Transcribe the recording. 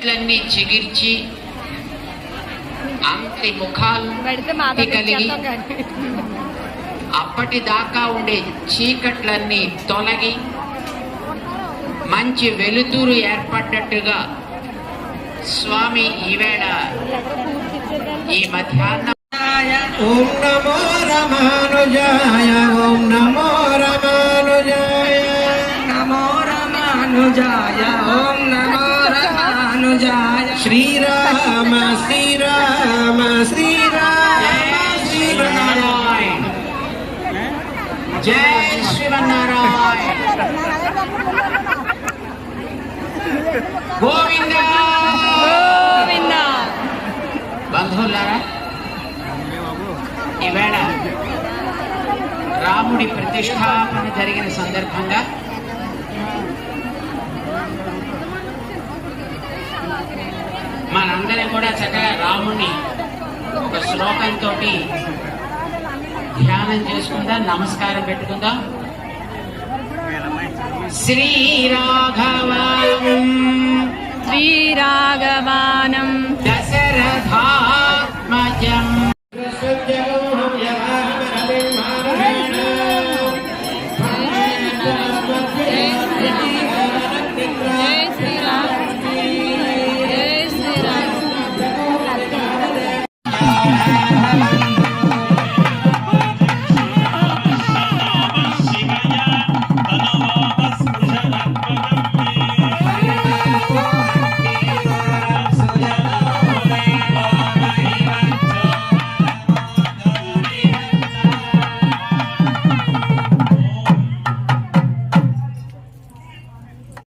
చెట్లన్నీ చిగిర్చి అంతి ముఖాలు కలిగి అప్పటిదాకా ఉండే చీకట్లన్నీ తొలగి మంచి వెలుతురు ఏర్పడ్డట్టుగా స్వామి ఈవేళ ఈ మధ్యాహ్నం ఓం నమో రమానుజాయ ఓం నమో రమానుజాయ. నమో రమానుజాయ ఓం నమో రమానుజాయ శ్రీరామ శ్రీరామ శ్రీరామ శ్రీరామ. జై శ్రీమన్నారాయణ గోవింద. గోవిందా. బంధువులారా ఈవేళ రాముడి ప్రతిష్టాపన జరిగిన సందర్భంగా మనందరం కూడా చక్కగా రాముడిని ఒక శ్లోకంతో ధ్యానం చేసుకుందాం నమస్కారం పెట్టుకుందాం. శ్రీరాఘవం. శ్రీరాఘవా.